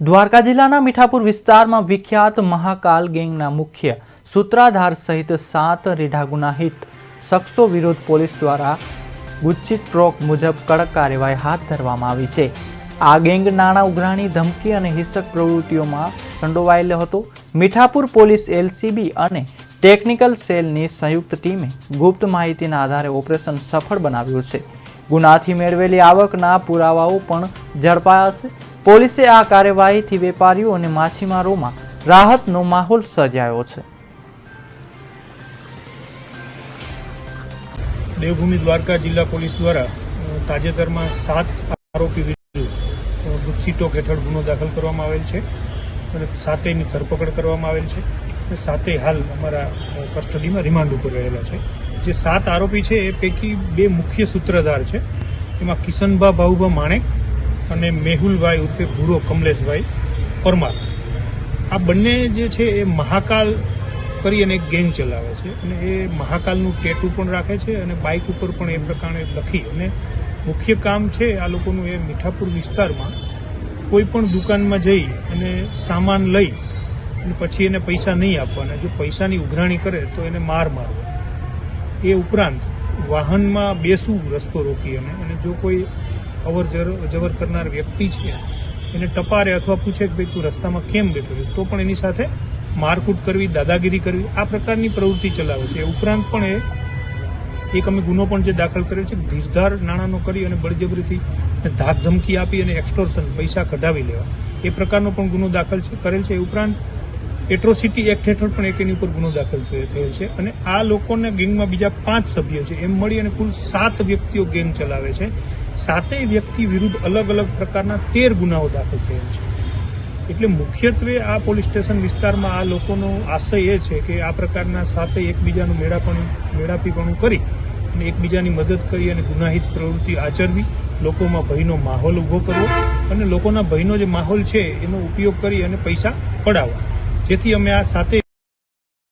દ્વારકા જિલ્લાના મીઠાપુર વિસ્તારમાં વિખ્યાત મહાકાલ ગેંગના મુખ્ય સૂત્રાધાર સહિત સાત રીઢા ગુનાહિત શખ્સો વિરુદ્ધ પોલીસ દ્વારા ગુચ્છી ટ્રોક મુજબ કડક કાર્યવાહી હાથ ધરવામાં આવી છે. આ ગેંગ નાણાં ઉઘરાણી ધમકી અને હિંસક પ્રવૃત્તિઓમાં સંડોવાયેલો હતો. મીઠાપુર પોલીસ એલસીબી અને ટેકનિકલ સેલની સંયુક્ત ટીમે ગુપ્ત માહિતીના આધારે ઓપરેશન સફળ બનાવ્યું છે. ગુનાથી મેળવેલી આવકના પુરાવાઓ પણ ઝડપાયા છે. પોલીસે આ કાર્યવાહીથી વેપારીઓ અને માછીમારોમાં રાહતનો માહોલ સર્જાયો છે. દેવભૂમિ દ્વારકા જિલ્લા પોલીસ દ્વારા તાજેતરમાં સાત આરોપી વિરુદ્ધ અ, ગુજસીટોક હેઠળ ગુનો દાખલ કરવામાં આવેલ છે અને સાતેની ધરપકડ કરવામાં આવેલ છે. સાતેય હાલ અમારા કસ્ટડીમાં રિમાન્ડ ઉપર રહેલા છે. જે સાત આરોપી છે એ પૈકી બે મુખ્ય સૂત્રધાર છે. એમાં કિશનભા ભાઉભા માણેક અને મેહુલભાઈ ઉર્ફે ભૂરો કમલેશભાઈ પરમાર. આ બંને જે છે એ મહાકાલ કરી અને એક ગેંગ ચલાવે છે અને એ મહાકાલનું ટેટુ પણ રાખે છે અને બાઇક ઉપર પણ એ પ્રકારે લખી અને મુખ્ય કામ છે આ લોકોનું એ મીઠાપુર વિસ્તારમાં કોઈ પણ દુકાનમાં જઈ અને સામાન લઈ અને પછી એને પૈસા નહીં આપવાના. જો પૈસાની ઉઘરાણી કરે તો એને માર મારવો. એ ઉપરાંત વાહનમાં બેસવું રસ્તો રોકી અને અને જો કોઈ અવર જવર કરનાર વ્યક્તિ છે, એને ટપારે અથવા પૂછે કે ભાઈ તું રસ્તામાં કેમ બેઠો છે, તો પણ એની સાથે મારકૂટ કરવી, દાદાગીરી કરવી, આ પ્રકારની પ્રવૃત્તિ ચલાવે છે. ઉપરાંત પણ એ, એક અમે ગુનો પણ જે દાખલ કર્યો છે ધીરધાર નાણાંનો કરી અને બળજબરીથી ધાક ધમકી આપી અને એક્સટોર્શન પૈસા કઢાવી લેવા. એ પ્રકારનો પણ ગુનો દાખલ છે, કરેલ છે. એ ઉપરાંત એટ્રોસિટી એક્ટ હેઠળ પણ એક એની ઉપર ગુનો દાખલ થયો- છે. અને આ લોકોને ગેંગમાં બીજા પાંચ સભ્યો છે. એમ મળી અને કુલ સાત વ્યક્તિઓ ગેંગ ચલાવે છે. સાતેય વ્યક્તિ વિરુદ્ધ અલગ અલગ પ્રકારના તેર ગુનાઓ દાખલ થયેલ છે. એટલે મુખ્યત્વે આ પોલીસ સ્ટેશન વિસ્તારમાં આ લોકોનો આશય એ છે કે આ પ્રકારના સાથે એકબીજાનું મેળાપણ, મેળાપીપણું કરી અને એકબીજાની મદદ કરી અને ગુનાહિત પ્રવૃત્તિ આચરવી, લોકોમાં ભયનો માહોલ ઊભો કરવો અને લોકોના ભયનો જે માહોલ છે એનો ઉપયોગ કરી અને પૈસા પડાવવા. જેથી અમે આ સાથે